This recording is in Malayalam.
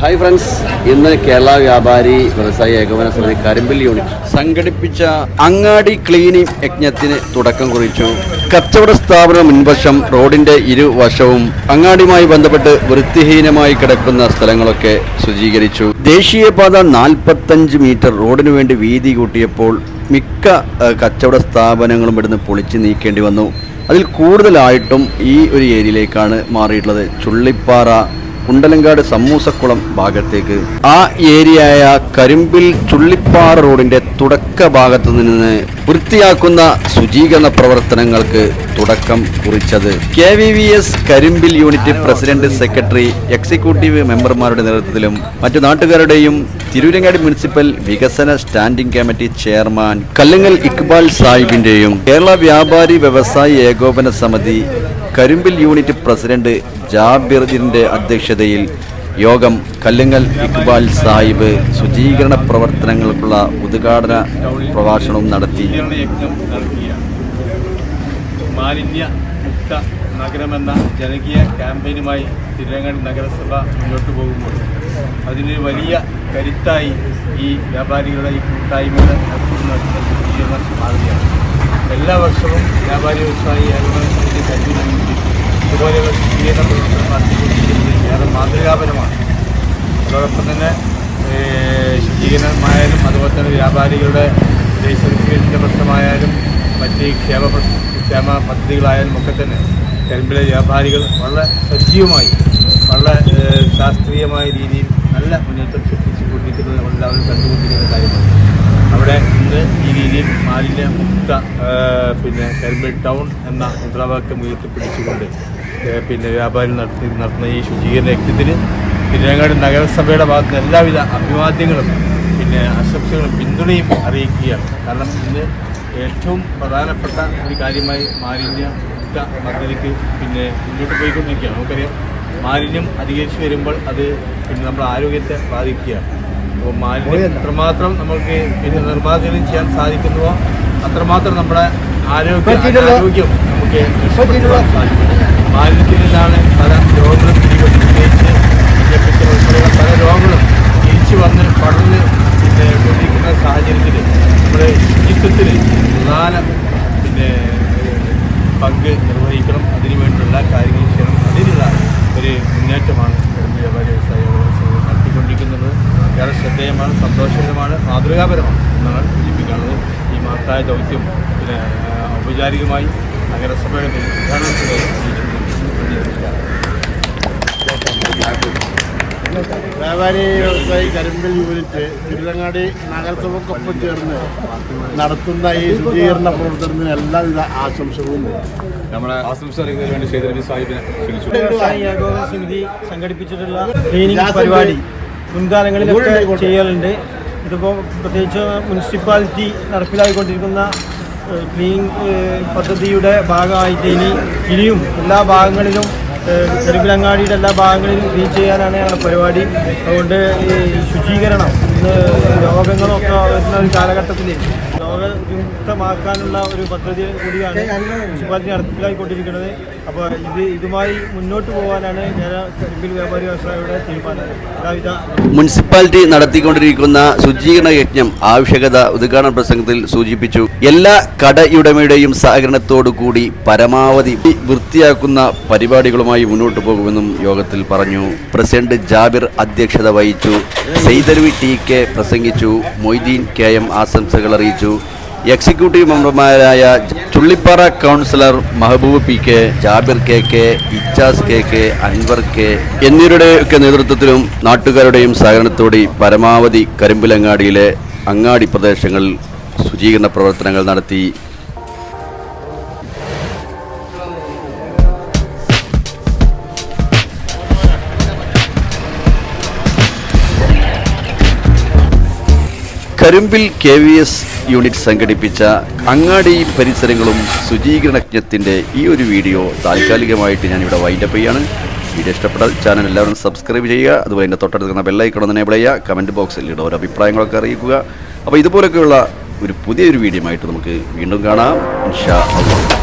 ഹായ് ഫ്രണ്ട്സ് ഇന്ന് കേരള വ്യാപാരി വ്യവസായി ഏകോപന സമിതി കരിമ്പിൽ യൂണിറ്റ് സംഘടിപ്പിച്ച അങ്ങാടി ക്ലീനിംഗ് യജ്ഞത്തിന് തുടക്കം കുറിച്ചു. കച്ചവട സ്ഥാപന മുൻവശം റോഡിന്റെ ഇരുവശവും അങ്ങാടിയുമായി ബന്ധപ്പെട്ട് വൃത്തിഹീനമായി കിടക്കുന്ന സ്ഥലങ്ങളൊക്കെ ശുചീകരിച്ചു. ദേശീയപാത നാൽപ്പത്തഞ്ച് മീറ്റർ റോഡിനു വേണ്ടി വീതി കൂട്ടിയപ്പോൾ മിക്ക കച്ചവട സ്ഥാപനങ്ങളും ഇവിടുന്ന് പൊളിച്ചു നീക്കേണ്ടി വന്നു. അതിൽ കൂടുതലായിട്ടും ഈ ഒരു ഏരിയയിലേക്കാണ് മാറിയിട്ടുള്ളത്. ചുള്ളിപ്പാറ കുണ്ടലങ്കാട് സമൂസക്കുളം ഭാഗത്തേക്ക്. ആ ഏരിയയായ കരിമ്പിൽ ചുള്ളിപ്പാറ റോഡിന്റെ തുടക്ക ഭാഗത്ത് നിന്ന് വൃത്തിയാക്കുന്ന ശുചീകരണ പ്രവർത്തനങ്ങൾക്ക് തുടക്കം കുറിച്ചത്. K V V S Karimbil unit president secretary executive മെമ്പർമാരുടെ നേതൃത്വത്തിലും മറ്റു നാട്ടുകാരുടെയും തിരൂരങ്ങാടി മുനിസിപ്പൽ വികസന standing committee chairman Kallangal Iqbal സാഹിബിന്റെയും Kerala വ്യാപാരി വ്യവസായി ഏകോപന സമിതി കരിമ്പിൽ യൂണിറ്റ് പ്രസിഡന്റ് ജാബിറിന്റെ അധ്യക്ഷതയിൽ യോഗം കല്ലുങ്ങൽ ഇക്ബാൽ സാഹിബ് ശുചീകരണ പ്രവർത്തനങ്ങൾക്കുള്ള ഉദ്ഘാടന പ്രഭാഷണവും നടത്തി. മാലിന്യ മുക്ത നഗരമെന്ന ജനകീയ ക്യാമ്പയിനുമായി തിരുവനന്തപുരം നഗരസഭ മുന്നോട്ട് പോകുമ്പോൾ അതിന് വലിയ കരുത്തായി ഈ വ്യാപാരികളുടെ ഈ കൂട്ടായ്മയുടെ ശുചീകരണം മാറുകയാണ്. എല്ലാ വർഷവും വ്യാപാരി വ്യവസായി ഏകോപന സമിതി കരുതി ഇതുപോലെയുള്ള ശുചീകരണ പ്രവർത്തനം നടത്തിക്കൊണ്ടിരിക്കുന്നത് ഏറെ മാതൃകാപരമാണ്. അതോടൊപ്പം തന്നെ ശുചീകരണമായാലും അതുപോലെ തന്നെ വ്യാപാരികളുടെ ദേശീയ പ്രശ്നമായാലും മറ്റ് ക്ഷേമ ക്ഷേമ പദ്ധതികളായാലും ഒക്കെ തന്നെ കരിമ്പിലെ വ്യാപാരികൾ വളരെ സജീവമായി വളരെ ശാസ്ത്രീയമായ രീതിയിൽ നല്ല മുന്നേറ്റം സൃഷ്ടിച്ചുകൊണ്ടിരിക്കുന്നത് നമ്മളെല്ലാവരും കണ്ടുകൊണ്ടിരിക്കുന്ന കാര്യമാണ്. അവിടെ ഇന്ന് ഈ രീതിയിൽ മാലിന്യ മുക്ത പിന്നെ കരിമ്പിൽ ടൗൺ എന്ന മുദ്രാവാക്യം ഉയർത്തിപ്പിടിച്ചുകൊണ്ട് പിന്നെ വ്യാപാരം നടത്തി നടത്തുന്ന ഈ ശുചീകരണ യജ്ഞത്തിന് തിരുവങ്ങാട് നഗരസഭയുടെ ഭാഗത്ത് നിന്ന് എല്ലാവിധ അഭിവാദ്യങ്ങളും പിന്നെ ആശംസകളും പിന്തുണയും അറിയിക്കുകയാണ്. കാരണം ഇന്ന് ഏറ്റവും പ്രധാനപ്പെട്ട ഒരു കാര്യമായി മാലിന്യ മുക്ത പദ്ധതിക്ക് പിന്നെ മുന്നോട്ട് പോയിക്കൊണ്ടിരിക്കുകയാണ്. നമുക്കറിയാം മാലിന്യം അധികരിച്ചു വരുമ്പോൾ അത് പിന്നെ നമ്മുടെ ആരോഗ്യത്തെ ബാധിക്കുകയാണ്. മാലിന്യം എത്രമാത്രം നമുക്ക് പിന്നെ നിർമ്മാർജനം ചെയ്യാൻ സാധിക്കുന്നുവോ അത്രമാത്രം നമ്മുടെ ആരോഗ്യ ആരോഗ്യം നമുക്ക് മാലിന്യത്തിൽ നിന്നാണ് പല രോഗങ്ങളും പിടിപെട്ട് പ്രത്യേകിച്ച് മഞ്ഞപ്പിത്തം ഉൾപ്പെടെയുള്ള പല രോഗങ്ങളും തിരിച്ചു വന്ന് പടർന്ന് പിന്നെ കൊണ്ടിരിക്കുന്ന സാഹചര്യത്തിൽ നമ്മുടെ ശുചിത്വത്തിൽ പ്രധാന പിന്നെ പങ്ക് നിർവഹിക്കണം അതിനു വേണ്ടിയുള്ള കാര്യങ്ങൾ ചെയ്യണം അതിനുള്ള ഒരു മുന്നേറ്റമാണ് കിഴങ്ങ് വ്യാപാരി വ്യവസായ വ്യവസായം നടത്തിക്കൊണ്ടിരിക്കുന്നത് ഏറെ ശ്രദ്ധേയമാണ് സന്തോഷകരമാണ് മാതൃകാപരമാണ്. എന്നാണ് സൂചിപ്പിക്കുന്നത് ഈ മഹത്തായ ദൗത്യം പിന്നെ ഔപചാരികമായി നഗരസഭയുടെ വ്യാപാരി വ്യവസായി കരിമ്പൽ യൂണിറ്റ് തിരുവങ്ങാടി നഗരസഭക്കൊപ്പം ചേർന്ന് നടത്തുന്ന ഈ ശുചീകരണ പ്രവർത്തനത്തിന് എല്ലാവിധ ആശംസകളും നമ്മളെ ആശംസ വേണ്ടി സാഹിബിനെ ക്ഷണിച്ചു. സമിതി സംഘടിപ്പിച്ചിട്ടുള്ള ക്ലീനിങ് പരിപാടി മുൻകാലങ്ങളിലൊക്കെ ചെയ്യലുണ്ട് ഇതിപ്പോൾ പ്രത്യേകിച്ച് മുനിസിപ്പാലിറ്റി നടപ്പിലാക്കിക്കൊണ്ടിരിക്കുന്ന ഏഹ്, ക്ലീൻ പദ്ധതിയുടെ ഭാഗമായിട്ട് ഇനി ഇനിയും എല്ലാ ഭാഗങ്ങളിലും കരിമ്പിലങ്ങാടിയുടെ എല്ലാ ഭാഗങ്ങളിലും ക്ലീൻ ചെയ്യാനാണ് ഞങ്ങളുടെ പരിപാടി. അതുകൊണ്ട് ഈ ശുചീകരണം ഇന്ന് രോഗങ്ങളൊക്കെ വരുന്ന ഒരു കാലഘട്ടത്തിൽ രോഗവിമുക്തമാക്കാനുള്ള ഒരു പദ്ധതി കൂടിയാണ് മുനിസിപ്പാലിറ്റി നടപ്പിലാക്കിക്കൊണ്ടിരിക്കുന്നത് അപ്പോൾ ഇത് ഇതുമായി മുന്നോട്ട് പോകാനാണ് കരിമ്പിൽ വ്യാപാരി വ്യവസായിയുടെ തീരുമാനം. മുനിസിപ്പാലിറ്റി നടത്തിക്കൊണ്ടിരിക്കുന്ന ശുചീകരണ യജ്ഞം ആവശ്യകത ഉദ്ഘാടന പ്രസംഗത്തിൽ സൂചിപ്പിച്ചു. എല്ലാ കടയുടമയുടെയും സഹകരണത്തോടു കൂടി പരമാവധി വൃത്തിയാക്കുന്ന പരിപാടികളുമായി മുന്നോട്ട് പോകുമെന്നും യോഗത്തിൽ പറഞ്ഞു. പ്രസിഡന്റ് ജാബിർ അധ്യക്ഷത വഹിച്ചു. സെയ്തരുവി ടി കെ പ്രസംഗിച്ചു. മൊയ്തീൻ കെ എം ആശംസകൾ അറിയിച്ചു. എക്സിക്യൂട്ടീവ് മെമ്പർമാരായ Chullippara councillor Mahaboob P K Jabir K K Ijas K K Anwar K എന്നിവരുടെയൊക്കെ നേതൃത്വത്തിലും നാട്ടുകാരുടെയും സഹകരണത്തോടെ പരമാവധി കരിമ്പിലങ്ങാടിയിലെ അങ്ങാടി പ്രദേശങ്ങളിൽ ശുചീകരണ പ്രവർത്തനങ്ങൾ നടത്തി Karumbil K V S unit സംഘടിപ്പിച്ച അങ്ങാടി പരിസരങ്ങളും ശുചീകരണജ്ഞത്തിന്റെ ഈ ഒരു വീഡിയോ താൽക്കാലികമായിട്ട് ഞാനിവിടെ വൈൻഡപ്പ് ചെയ്യാണ്. വീഡിയോ ഇഷ്ടപ്പെട്ടാൽ ചാനൽ എല്ലാവരും സബ്സ്ക്രൈബ് ചെയ്യുക. അതുപോലെ എന്റെ തൊട്ടടുത്ത് ബെല്ലൈക്കണം തന്നെ എനേബിൾ ചെയ്യുക. കമന്റ് ബോക്സിൽ ഇവിടെ ഓരോ അഭിപ്രായങ്ങളൊക്കെ അറിയിക്കുക. അപ്പോൾ ഇതുപോലൊക്കെയുള്ള ഒരു പുതിയൊരു വീഡിയോ ആയിട്ട് നമുക്ക് വീണ്ടും കാണാം. ഇൻഷാ അള്ളാഹ്